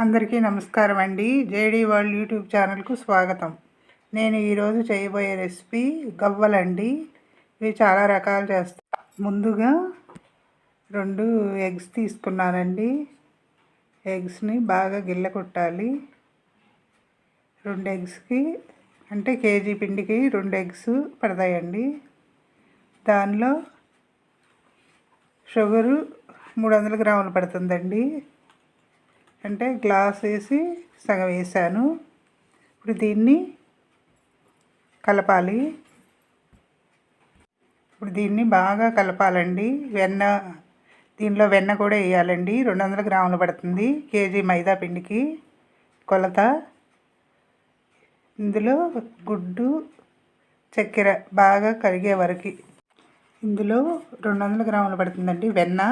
అందరికీ నమస్కారం అండి. జేడీ వరల్డ్ యూట్యూబ్ ఛానల్కు స్వాగతం. నేను ఈరోజు చేయబోయే రెసిపీ గవ్వలండి. ఇవి చాలా రకాలు చేస్తా. ముందుగా రెండు ఎగ్స్ తీసుకున్నానండి. ఎగ్స్ని బాగా గిల్ల కొట్టాలి రెండు ఎగ్స్కి అంటే కేజీ పిండికి రెండు ఎగ్స్ పడతాయండి. దానిలో షుగరు మూడు వందల గ్రాములు పడుతుందండి. అంటే గ్లాస్ వేసి సగం వేసాను. ఇప్పుడు దీన్ని కలపాలి. ఇప్పుడు దీన్ని బాగా కలపాలండి. వెన్న దీనిలో వెన్న కూడా వేయాలండి. రెండు వందల గ్రాములు పడుతుంది కేజీ మైదా పిండికి. కొలత. ఇందులో గుడ్డు చక్కెర బాగా కరిగే వరకు. ఇందులో రెండు వందల గ్రాములు పడుతుందండి వెన్న.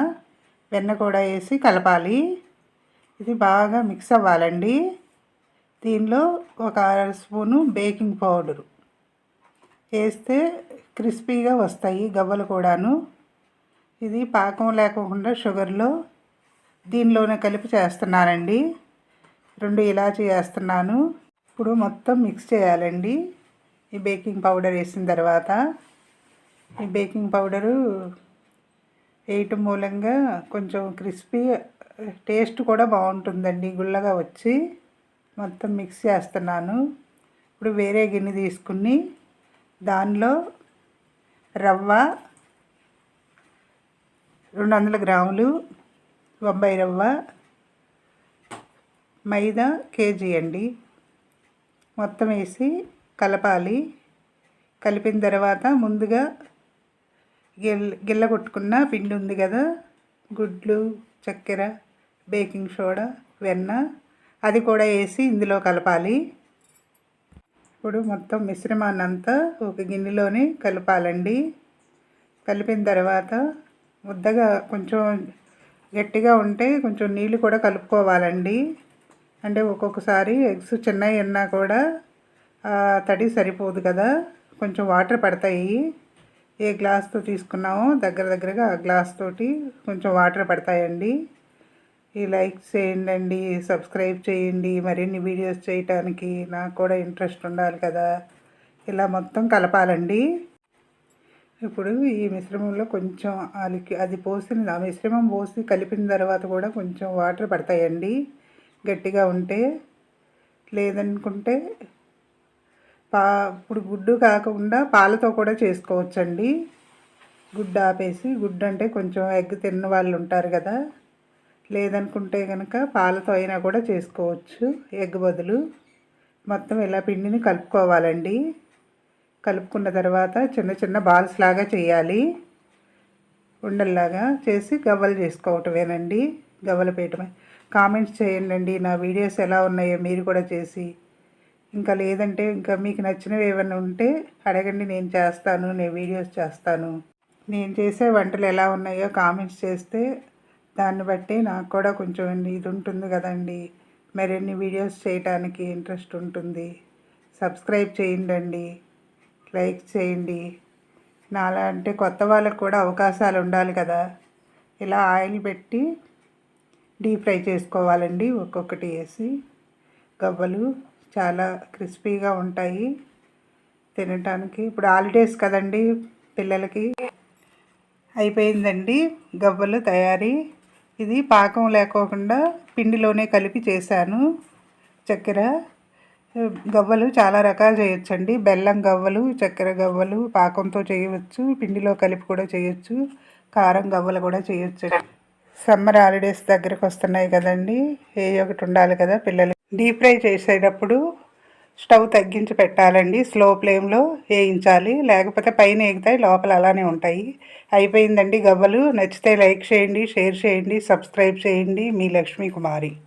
వెన్న కూడా వేసి కలపాలి. ఇది బాగా మిక్స్ అవ్వాలండి. దీనిలో ఒక అర స్పూను బేకింగ్ పౌడరు. వేస్తే క్రిస్పీగా వస్తాయి గవ్వలు కూడాను. ఇది పాకం లేకుండా షుగర్లో దీనిలోనే కలిపి చేస్తున్నానండి. రెండు ఇలాచి వేస్తున్నాను. ఇప్పుడు మొత్తం మిక్స్ చేయాలండి. ఈ బేకింగ్ పౌడర్ వేసిన తర్వాత ఈ బేకింగ్ పౌడరు వేయటం మూలంగా కొంచెం క్రిస్పీ టేస్ట్ కూడా బాగుంటుందండి. గుల్లగా వచ్చి మొత్తం మిక్స్ చేస్తున్నాను. ఇప్పుడు వేరే గిన్నె తీసుకుని దానిలో రవ్వ రెండు వందల గ్రాములు బొంబాయి రవ్వ మైదా కేజీ అండి. మొత్తం వేసి కలపాలి. కలిపిన తర్వాత ముందుగా గిల్ గిల్ల కొట్టుకున్న పిండి ఉంది కదా. గుడ్లు చక్కెర బేకింగ్ సోడా వెన్న అది కూడా వేసి ఇందులో కలపాలి. ఇప్పుడు మొత్తం మిశ్రమాన్ని అంతా ఒక గిన్నెలోనే కలపాలండి. కలిపిన తర్వాత ముద్దగా కొంచెం గట్టిగా ఉంటే కొంచెం నీళ్ళు కూడా కలుపుకోవాలండి. అంటే ఒక్కొక్కసారి ఎగ్స్ చిన్నవి ఉన్నా కూడా తడి సరిపోదు కదా. కొంచెం వాటర్ పడతాయి. ఏ గ్లాస్తో తీసుకున్నామో దగ్గర దగ్గరగా ఆ గ్లాస్ తోటి కొంచెం వాటర్ పడతాయండి. ఈ లైక్ చేయండి సబ్స్క్రైబ్ చేయండి మరిన్ని వీడియోస్ చేయటానికి నాకు కూడా ఇంట్రెస్ట్ ఉండాలి కదా. ఇలా మొత్తం కలపాలండి. ఇప్పుడు ఈ మిశ్రమంలో కొంచెం అలికి అది పోసిన ఆ మిశ్రమం పోసి కలిపిన తర్వాత కూడా కొంచెం వాటర్ పడతాయండి. గట్టిగా ఉంటే లేదనుకుంటే పా ఇప్పుడు గుడ్డు కాకుండా పాలతో కూడా చేసుకోవచ్చండి. గుడ్డు ఆపేసి గుడ్డు అంటే కొంచెం ఎగ్ తిన్న వాళ్ళు ఉంటారు కదా. లేదనుకుంటే కనుక పాలతో అయినా కూడా చేసుకోవచ్చు. ఎగ్ బదులు మొత్తం ఇలా పిండిని కలుపుకోవాలండి. కలుపుకున్న తర్వాత చిన్న చిన్న బాల్స్ లాగా చేయాలి. ఉండల్లాగా చేసి గవ్వలు చేసుకోవటమేనండి. గవ్వలు పేయటమే కామెంట్స్ చేయండి నా వీడియోస్ ఎలా ఉన్నాయో మీరు కూడా చేసి ఇంకా లేదంటే ఇంకా మీకు నచ్చినవి ఏమైనా ఉంటే అడగండి నేను చేస్తాను నేను వీడియోస్ చేస్తాను. నేను చేసే వంటలు ఎలా ఉన్నాయో కామెంట్స్ చేస్తే దాన్ని బట్టి నాకు కూడా కొంచెం ఇది ఉంటుంది కదండి. మరిన్ని వీడియోస్ చేయడానికి ఇంట్రెస్ట్ ఉంటుంది. సబ్స్క్రైబ్ చేయండి లైక్ చేయండి. నాలా అంటే కొత్త వాళ్ళకు కూడా అవకాశాలు ఉండాలి కదా. ఇలా ఆయిల్ పెట్టి డీప్ ఫ్రై చేసుకోవాలండి ఒక్కొక్కటి వేసి. గవ్వలు చాలా క్రిస్పీగా ఉంటాయి తినటానికి. ఇప్పుడు హాలిడేస్ కదండి పిల్లలకి. అయిపోయిందండి గవ్వలు తయారీ. ఇది పాకం లేకోకుండా పిండిలోనే కలిపి చేశాను. చక్కెర గవ్వలు చాలా రకాలు చేయొచ్చండి. బెల్లం గవ్వలు చక్కెర గవ్వలు పాకంతో చేయవచ్చు. పిండిలో కలిపి కూడా చేయొచ్చు. కారం గవ్వలు కూడా చేయొచ్చు. సమ్మర్ హాలిడేస్ దగ్గరకు వస్తున్నాయి కదండి. ఏ ఒకటి ఉండాలి కదా పిల్లలు డీప్ ఫ్రై చేసేటప్పుడు స్టవ్ తగ్గించి పెట్టాలండి. స్లో ఫ్లేమ్లో వేయించాలి. లేకపోతే పైన ఎగుతాయి లోపల అలానే ఉంటాయి. అయిపోయిందండి గవ్వలు. నచ్చితే లైక్ చేయండి షేర్ చేయండి సబ్స్క్రైబ్ చేయండి. మీ లక్ష్మీ కుమారి.